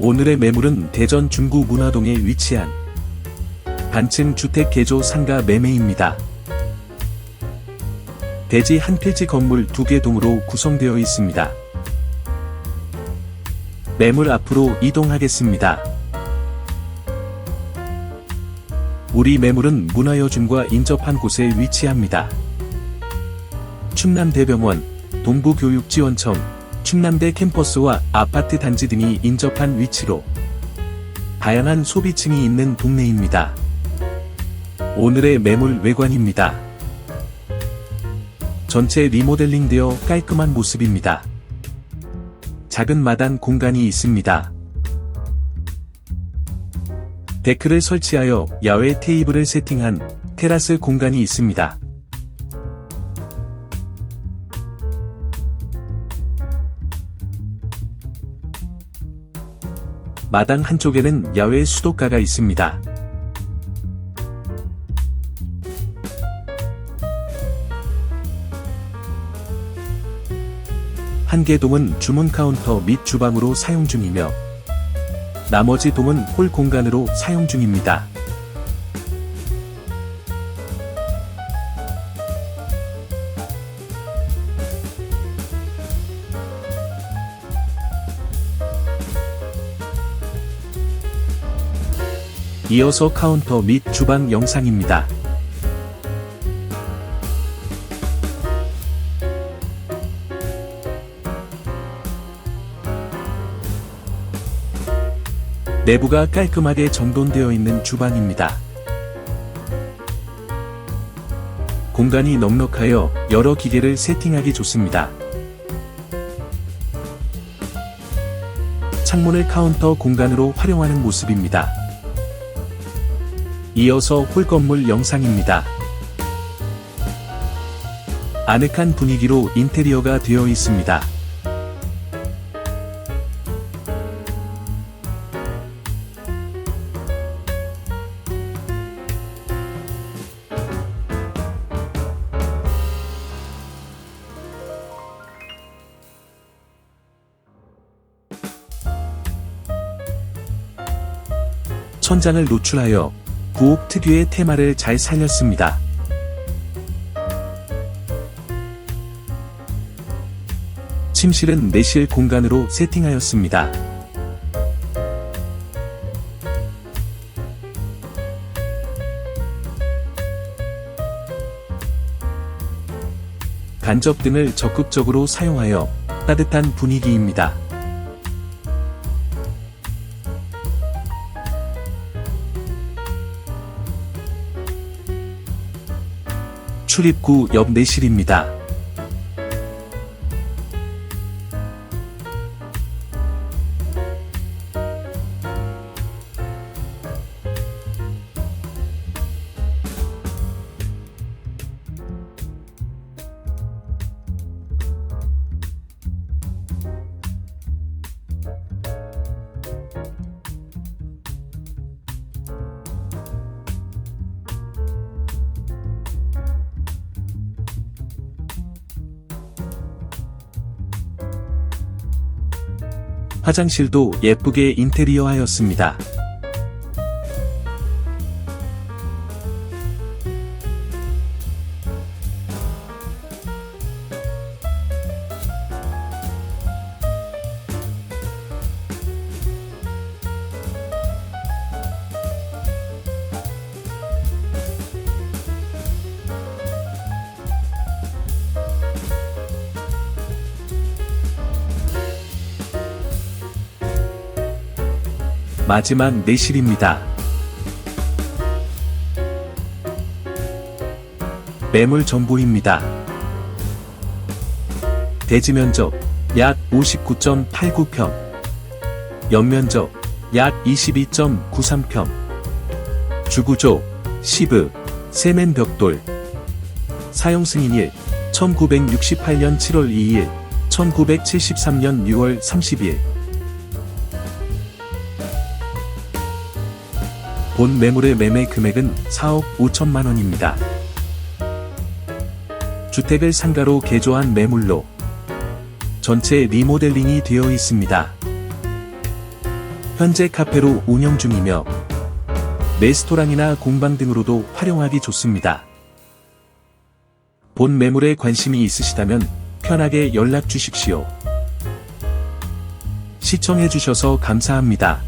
오늘의 매물은 대전 중구 문화동에 위치한 단층 주택 개조 상가 매매입니다. 대지 한 필지 건물 두 개 동으로 구성되어 있습니다. 매물 앞으로 이동하겠습니다. 우리 매물은 문화여중과 인접한 곳에 위치합니다. 충남대병원, 동부교육지원청, 충남대 캠퍼스와 아파트 단지 등이 인접한 위치로 다양한 소비층이 있는 동네입니다. 오늘의 매물 외관입니다. 전체 리모델링되어 깔끔한 모습입니다. 작은 마당 공간이 있습니다. 데크를 설치하여 야외 테이블을 세팅한 테라스 공간이 있습니다. 마당 한쪽에는 야외 수도가가 있습니다. 한개 동은 주문 카운터 및 주방으로 사용 중이며 나머지 동은 홀 공간으로 사용 중입니다. 이어서 카운터 및 주방 영상입니다. 내부가 깔끔하게 정돈되어 있는 주방입니다. 공간이 넉넉하여 여러 기계를 세팅하기 좋습니다. 창문을 카운터 공간으로 활용하는 모습입니다. 이어서 홀 건물 영상입니다. 아늑한 분위기로 인테리어가 되어 있습니다. 천장을 노출하여 구옥 특유의 테마를 잘 살렸습니다. 침실은 내실 공간으로 세팅하였습니다. 간접 등을 적극적으로 사용하여 따뜻한 분위기입니다. 출입구 옆 내실입니다. 화장실도 예쁘게 인테리어 하였습니다. 마지막 내실입니다. 매물 정보입니다. 대지 면적 약 59.89평, 연면적 약 22.93평, 주구조, 시브, 세면 벽돌, 사용 승인일 1968년 7월 2일, 1973년 6월 30일, 본 매물의 매매 금액은 4억 5천만 원입니다. 주택을 상가로 개조한 매물로 전체 리모델링이 되어 있습니다. 현재 카페로 운영 중이며 레스토랑이나 공방 등으로도 활용하기 좋습니다. 본 매물에 관심이 있으시다면 편하게 연락 주십시오. 시청해주셔서 감사합니다.